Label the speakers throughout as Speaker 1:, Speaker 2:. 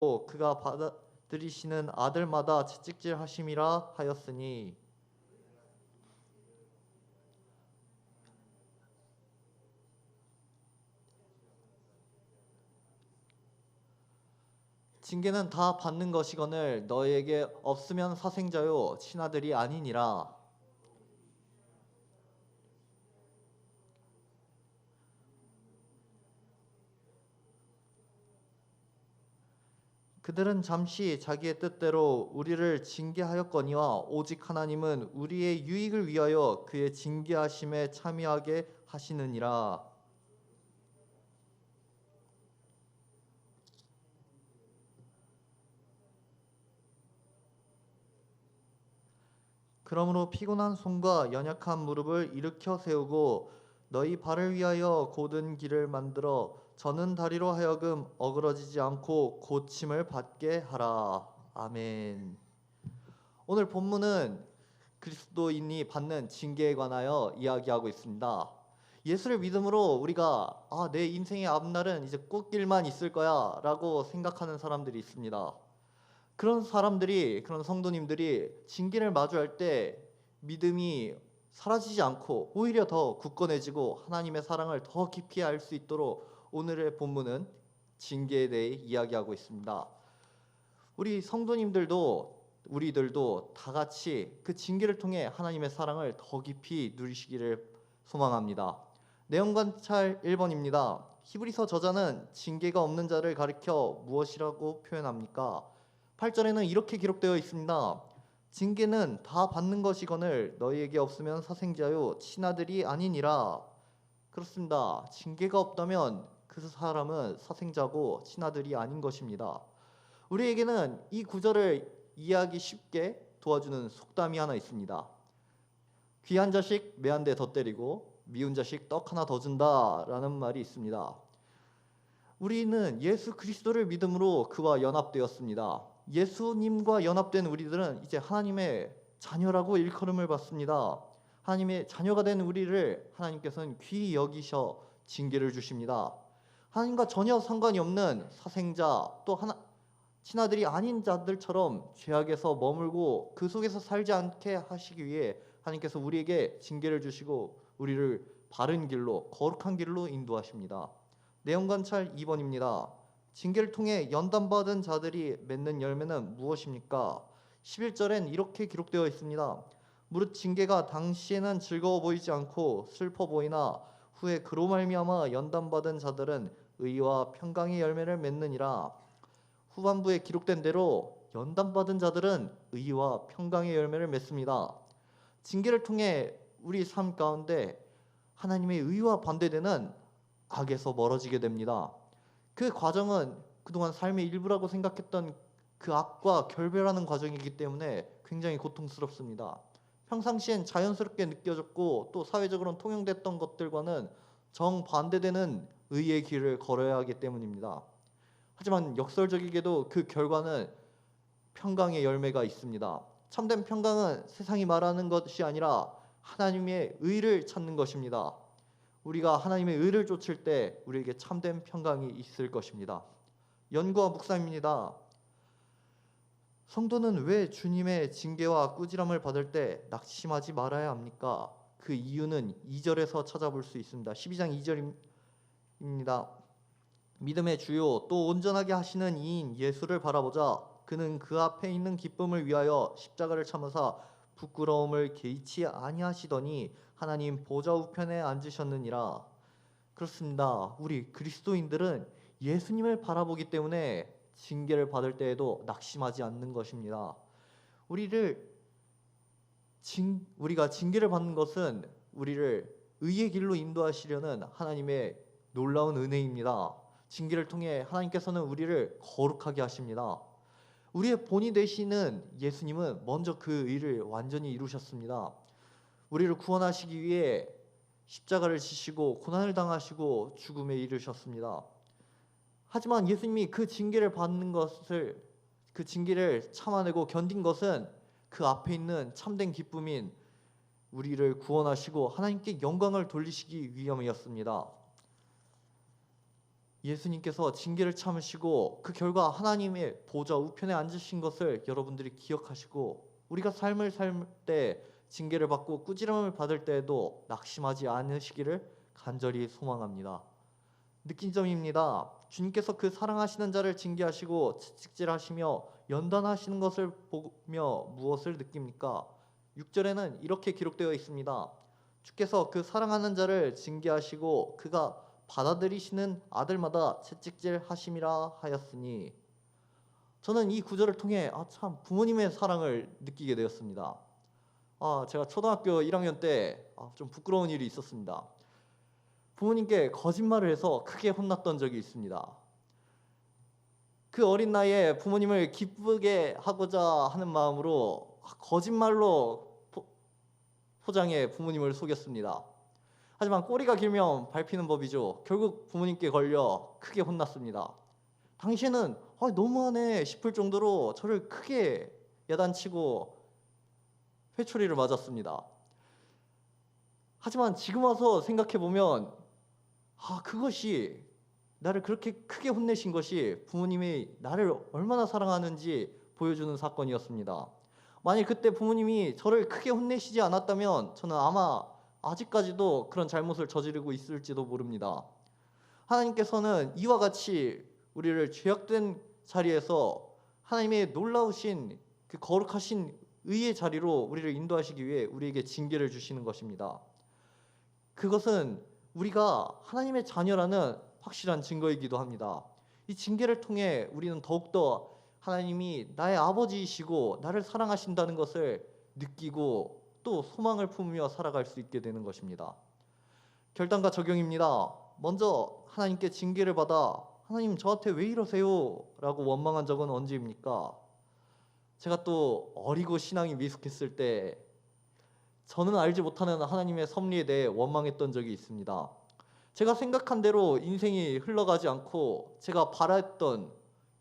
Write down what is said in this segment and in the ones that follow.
Speaker 1: 또 그가 받아들이시는 아들마다 채찍질 하심이라 하였으니. 징계는 다 받는 것이거늘 너희에게 없으면 사생자요 친아들이 아니니라 그들은 잠시 자기의 뜻대로 우리를 징계하였거니와 오직 하나님은 우리의 유익을 위하여 그의 징계하심에 참여하게 하시느니라. 그러므로 피곤한 손과 연약한 무릎을 일으켜 세우고 너희 발을 위하여 곧은 길을 만들어 저는 다리로 하여금 어그러지지 않고 고침을 받게 하라. 아멘. 오늘 본문은 그리스도인이 받는 징계에 관하여 이야기하고 있습니다. 예수를 믿음으로 우리가 아, 내 인생의 앞날은 이제 꽃길만 있을 거야 라고 생각하는 사람들이 있습니다. 그런 사람들이 그런 성도님들이 징계를 마주할 때 믿음이 사라지지 않고 오히려 더 굳건해지고 하나님의 사랑을 더 깊이 알 수 있도록 오늘의 본문은 징계에 대해 이야기하고 있습니다. 우리 성도님들도 우리들도 다 같이 그 징계를 통해 하나님의 사랑을 더 깊이 누리시기를 소망합니다. 내용 관찰 1번입니다. 히브리서 저자는 징계가 없는 자를 가리켜 무엇이라고 표현합니까? 8절에는 이렇게 기록되어 있습니다. 징계는 다 받는 것이거늘 너희에게 없으면 사생자요 친아들이 아니니라. 그렇습니다. 징계가 없다면 그 사람은 사생자고 친아들이 아닌 것입니다. 우리에게는 이 구절을 이해하기 쉽게 도와주는 속담이 하나 있습니다. 귀한 자식 매한 대 더 때리고 미운 자식 떡 하나 더 준다라는 말이 있습니다. 우리는 예수 그리스도를 믿음으로 그와 연합되었습니다. 예수님과 연합된 우리들은 이제 하나님의 자녀라고 일컬음을 받습니다. 하나님의 자녀가 된 우리를 하나님께서는 귀히 여기셔 징계를 주십니다. 하나님과 전혀 상관이 없는 사생자 또 하나 친아들이 아닌 자들처럼 죄악에서 머물고 그 속에서 살지 않게 하시기 위해 하나님께서 우리에게 징계를 주시고 우리를 바른 길로 거룩한 길로 인도하십니다. 내용 관찰 2번입니다. 징계를 통해 연단받은 자들이 맺는 열매는 무엇입니까? 11절엔 이렇게 기록되어 있습니다. 무릇 징계가 당시에는 즐거워 보이지 않고 슬퍼 보이나 후에 그로 말미암아 연단받은 자들은 의와 평강의 열매를 맺느니라. 후반부에 기록된 대로 연단받은 자들은 의와 평강의 열매를 맺습니다. 징계를 통해 우리 삶 가운데 하나님의 의와 반대되는 악에서 멀어지게 됩니다. 그 과정은 그동안 삶의 일부라고 생각했던 그 악과 결별하는 과정이기 때문에 굉장히 고통스럽습니다. 평상시엔 자연스럽게 느껴졌고 또 사회적으로는 통용됐던 것들과는 정반대되는 의의 길을 걸어야 하기 때문입니다. 하지만 역설적이게도 그 결과는 평강의 열매가 있습니다. 참된 평강은 세상이 말하는 것이 아니라 하나님의 의를 찾는 것입니다. 우리가 하나님의 의를 쫓을 때 우리에게 참된 평강이 있을 것입니다. 연구와 묵상입니다. 성도는 왜 주님의 징계와 꾸지람을 받을 때 낙심하지 말아야 합니까? 그 이유는 2절에서 찾아볼 수 있습니다. 12장 2절입니다. 믿음의 주요 또 온전하게 하시는 이인 예수를 바라보자 그는 그 앞에 있는 기쁨을 위하여 십자가를 참으사 부끄러움을 개의치 아니하시더니 하나님 보좌 우편에 앉으셨느니라. 그렇습니다. 우리 그리스도인들은 예수님을 바라보기 때문에 징계를 받을 때에도 낙심하지 않는 것입니다. 우리를 징, 우리가 징계를 받는 것은 우리를 의의 길로 인도하시려는 하나님의 놀라운 은혜입니다. 징계를 통해 하나님께서는 우리를 거룩하게 하십니다. 우리의 본이 되시는 예수님은 먼저 그 의를 완전히 이루셨습니다. 우리를 구원하시기 위해 십자가를 지시고 고난을 당하시고 죽음에 이르셨습니다. 하지만 예수님이 그 징계를 받는 것을 그 징계를 참아내고 견딘 것은 그 앞에 있는 참된 기쁨인 우리를 구원하시고 하나님께 영광을 돌리시기 위함이었습니다. 예수님께서 징계를 참으시고 그 결과 하나님의 보좌 우편에 앉으신 것을 여러분들이 기억하시고 우리가 삶을 살 때 징계를 받고 꾸지람을 받을 때에도 낙심하지 않으시기를 간절히 소망합니다. 느낀 점입니다. 주님께서 그 사랑하시는 자를 징계하시고 채찍질하시며 연단하시는 것을 보며 무엇을 느낍니까? 6절에는 이렇게 기록되어 있습니다. 주께서 그 사랑하는 자를 징계하시고 그가 받아들이시는 아들마다 채찍질 하심이라 하였으니 저는 이 구절을 통해 아 참 부모님의 사랑을 느끼게 되었습니다. 아 제가 초등학교 1학년 때 좀 부끄러운 일이 있었습니다. 부모님께 거짓말을 해서 크게 혼났던 적이 있습니다. 그 어린 나이에 부모님을 기쁘게 하고자 하는 마음으로 거짓말로 포, 포장해 부모님을 속였습니다. 하지만 꼬리가 길면 밟히는 법이죠. 결국 부모님께 걸려 크게 혼났습니다. 당시에는 아, 너무하네 싶을 정도로 저를 크게 야단치고 회초리를 맞았습니다. 하지만 지금 와서 생각해 보면 아 그것이 나를 그렇게 크게 혼내신 것이 부모님이 나를 얼마나 사랑하는지 보여주는 사건이었습니다. 만약 그때 부모님이 저를 크게 혼내시지 않았다면 저는 아마 아직까지도 그런 잘못을 저지르고 있을지도 모릅니다. 하나님께서는 이와 같이 우리를 죄악된 자리에서 하나님의 놀라우신 그 거룩하신 의의 자리로 우리를 인도하시기 위해 우리에게 징계를 주시는 것입니다. 그것은 우리가 하나님의 자녀라는 확실한 증거이기도 합니다. 이 징계를 통해 우리는 더욱더 하나님이 나의 아버지이시고 나를 사랑하신다는 것을 느끼고 또 소망을 품으며 살아갈 수 있게 되는 것입니다. 결단과 적용입니다. 먼저 하나님께 징계를 받아 하나님 저한테 왜 이러세요? 라고 원망한 적은 언제입니까? 제가 또 어리고 신앙이 미숙했을 때 저는 알지 못하는 하나님의 섭리에 대해 원망했던 적이 있습니다. 제가 생각한 대로 인생이 흘러가지 않고 제가 바랐던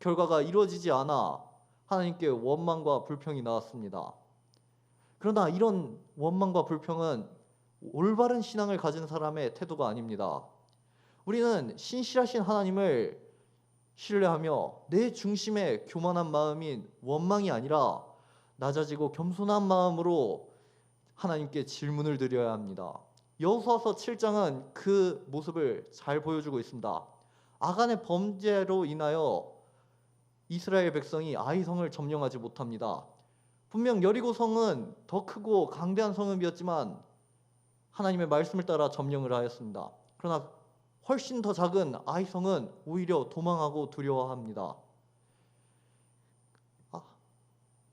Speaker 1: 결과가 이루어지지 않아 하나님께 원망과 불평이 나왔습니다. 그러나 이런 원망과 불평은 올바른 신앙을 가진 사람의 태도가 아닙니다. 우리는 신실하신 하나님을 신뢰하며 내 중심에 교만한 마음인 원망이 아니라 낮아지고 겸손한 마음으로 하나님께 질문을 드려야 합니다. 여호수아서 7장은 그 모습을 잘 보여주고 있습니다. 아간의 범죄로 인하여 이스라엘 백성이 아이성을 점령하지 못합니다. 분명 여리고 성은 더 크고 강대한 성읍이었지만 하나님의 말씀을 따라 점령을 하였습니다. 그러나 훨씬 더 작은 아이성은 오히려 도망하고 두려워합니다. 아,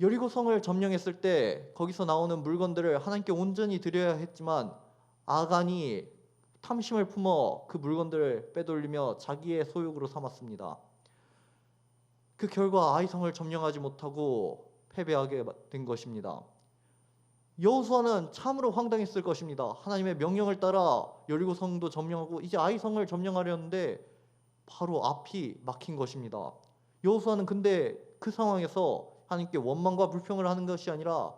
Speaker 1: 여리고 성을 점령했을 때 거기서 나오는 물건들을 하나님께 온전히 드려야 했지만 아간이 탐심을 품어 그 물건들을 빼돌리며 자기의 소욕으로 삼았습니다. 그 결과 아이성을 점령하지 못하고 패배하게 된 것입니다. 여호수아는 참으로 황당했을 것입니다. 하나님의 명령을 따라 여리고 성도 점령하고 이제 아이성을 점령하려는데 바로 앞이 막힌 것입니다. 여호수아는 근데 그 상황에서 하나님께 원망과 불평을 하는 것이 아니라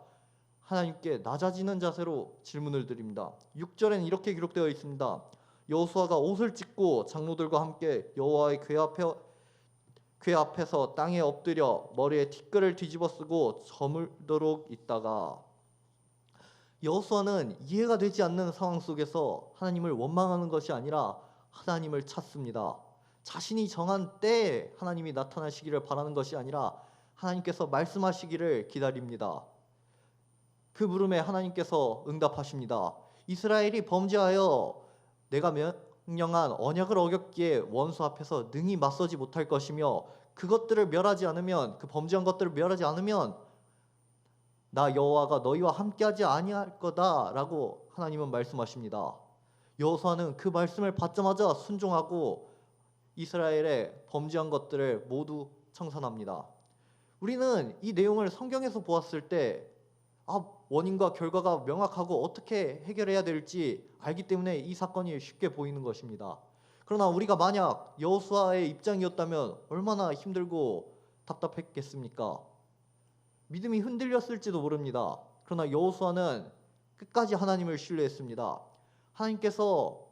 Speaker 1: 하나님께 낮아지는 자세로 질문을 드립니다. 6절엔 이렇게 기록되어 있습니다. 여호수아가 옷을 찢고 장로들과 함께 여호와의 궤 앞에 궤 앞에서 땅에 엎드려 머리에 티끌을 뒤집어 쓰고 저물도록 있다가 여호수아는 이해가 되지 않는 상황 속에서 하나님을 원망하는 것이 아니라 하나님을 찾습니다. 자신이 정한 때에 하나님이 나타나시기를 바라는 것이 아니라 하나님께서 말씀하시기를 기다립니다. 그 물음에 하나님께서 응답하십니다. 이스라엘이 범죄하여 내가 명령한 언약을 어겼기에 원수 앞에서 능히 맞서지 못할 것이며 그것들을 멸하지 않으면 그 범죄한 것들을 멸하지 않으면 나 여호와가 너희와 함께하지 아니할 거다라고 하나님은 말씀하십니다. 여호수아는 그 말씀을 받자마자 순종하고 이스라엘의 범죄한 것들을 모두 청산합니다. 우리는 이 내용을 성경에서 보았을 때 아, 원인과 결과가 명확하고 어떻게 해결해야 될지 알기 때문에 이 사건이 쉽게 보이는 것입니다. 그러나 우리가 만약 여호수아의 입장이었다면 얼마나 힘들고 답답했겠습니까? 믿음이 흔들렸을지도 모릅니다. 그러나 여호수아는 끝까지 하나님을 신뢰했습니다. 하나님께서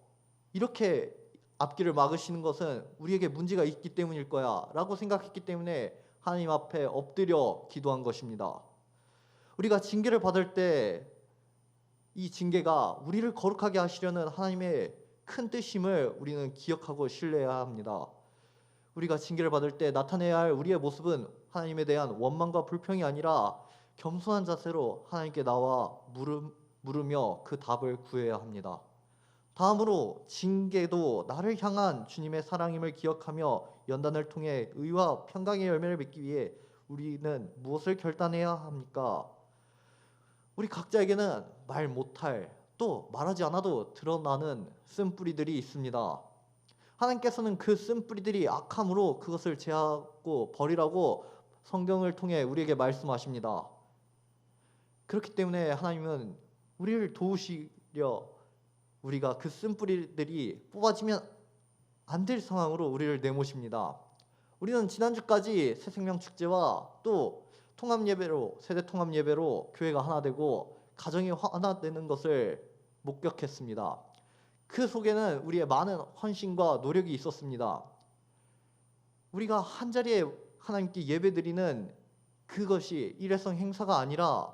Speaker 1: 이렇게 앞길을 막으시는 것은 우리에게 문제가 있기 때문일 거야라고 생각했기 때문에 하나님 앞에 엎드려 기도한 것입니다. 우리가 징계를 받을 때 이 징계가 우리를 거룩하게 하시려는 하나님의 큰 뜻임을 우리는 기억하고 신뢰해야 합니다. 우리가 징계를 받을 때 나타내야 할 우리의 모습은 하나님에 대한 원망과 불평이 아니라 겸손한 자세로 하나님께 나와 물음, 물으며 그 답을 구해야 합니다. 다음으로 징계도 나를 향한 주님의 사랑임을 기억하며 연단을 통해 의와 평강의 열매를 맺기 위해 우리는 무엇을 결단해야 합니까? 우리 각자에게는 말 못할 또 말하지 않아도 드러나는 쓴뿌리들이 있습니다. 하나님께서는 그 쓴뿌리들이 악함으로 그것을 제하고 버리라고 성경을 통해 우리에게 말씀하십니다. 그렇기 때문에 하나님은 우리를 도우시려 우리가 그 쓴뿌리들이 뽑아지면 안 될 상황으로 우리를 내모십니다. 우리는 지난주까지 새생명 축제와 또 통합 예배로 세대 통합 예배로 교회가 하나 되고 가정이 하나 되는 것을 목격했습니다. 그 속에는 우리의 많은 헌신과 노력이 있었습니다. 우리가 한 자리에 하나님께 예배드리는 그것이 일회성 행사가 아니라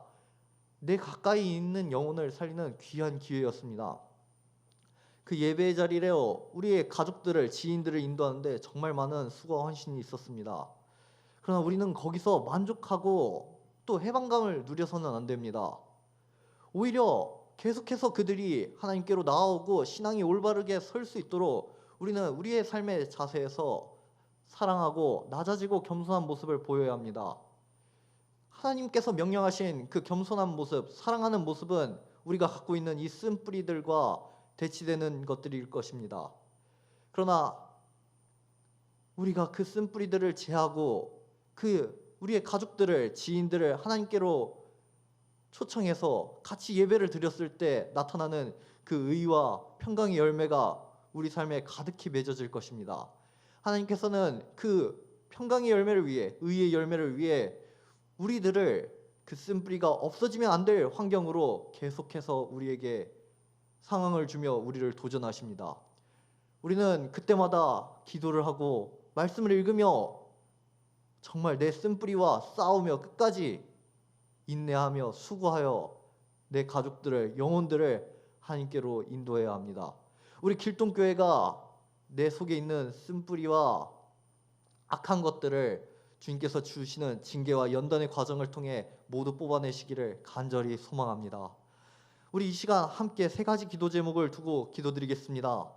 Speaker 1: 내 가까이 있는 영혼을 살리는 귀한 기회였습니다. 그 예배의 자리에 우리의 가족들을 지인들을 인도하는데 정말 많은 수고와 헌신이 있었습니다. 그러나 우리는 거기서 만족하고 또 해방감을 누려서는 안 됩니다. 오히려 계속해서 그들이 하나님께로 나아오고 신앙이 올바르게 설 수 있도록 우리는 우리의 삶의 자세에서 사랑하고 낮아지고 겸손한 모습을 보여야 합니다. 하나님께서 명령하신 그 겸손한 모습, 사랑하는 모습은 우리가 갖고 있는 이 쓴뿌리들과 대치되는 것들일 것입니다. 그러나 우리가 그 쓴뿌리들을 제하고 그 우리의 가족들을 지인들을 하나님께로 초청해서 같이 예배를 드렸을 때 나타나는 그 의와 평강의 열매가 우리 삶에 가득히 맺어질 것입니다. 하나님께서는 그 평강의 열매를 위해 의의 열매를 위해 우리들을 그 쓴뿌리가 없어지면 안 될 환경으로 계속해서 우리에게 상황을 주며 우리를 도전하십니다. 우리는 그때마다 기도를 하고 말씀을 읽으며 정말 내 쓴뿌리와 싸우며 끝까지 인내하며 수고하여 내 가족들을 영혼들을 하나님께로 인도해야 합니다. 우리 길동교회가 내 속에 있는 쓴뿌리와 악한 것들을 주님께서 주시는 징계와 연단의 과정을 통해 모두 뽑아내시기를 간절히 소망합니다. 우리 이 시간 함께 세 가지 기도 제목을 두고 기도드리겠습니다.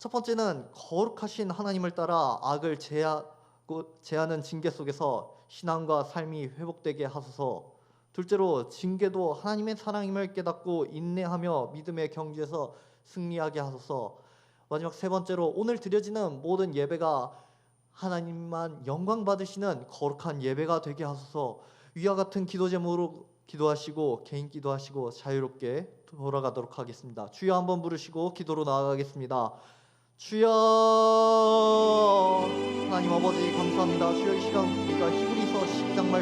Speaker 1: 첫 번째는 거룩하신 하나님을 따라 악을 제하고 제하는 징계 속에서 신앙과 삶이 회복되게 하소서. 둘째로 징계도 하나님의 사랑임을 깨닫고 인내하며 믿음의 경주에서 승리하게 하소서. 마지막 세 번째로 오늘 드려지는 모든 예배가 하나님만 영광 받으시는 거룩한 예배가 되게 하소서. 위와 같은 기도 제목으로 기도하시고 개인 기도하시고 자유롭게 돌아가도록 하겠습니다. 주여 한번 부르시고 기도로 나아가겠습니다. 주여 하나님 아버지 감사합니다. 주여 이 시간 우리가 히브리서 10장 말씀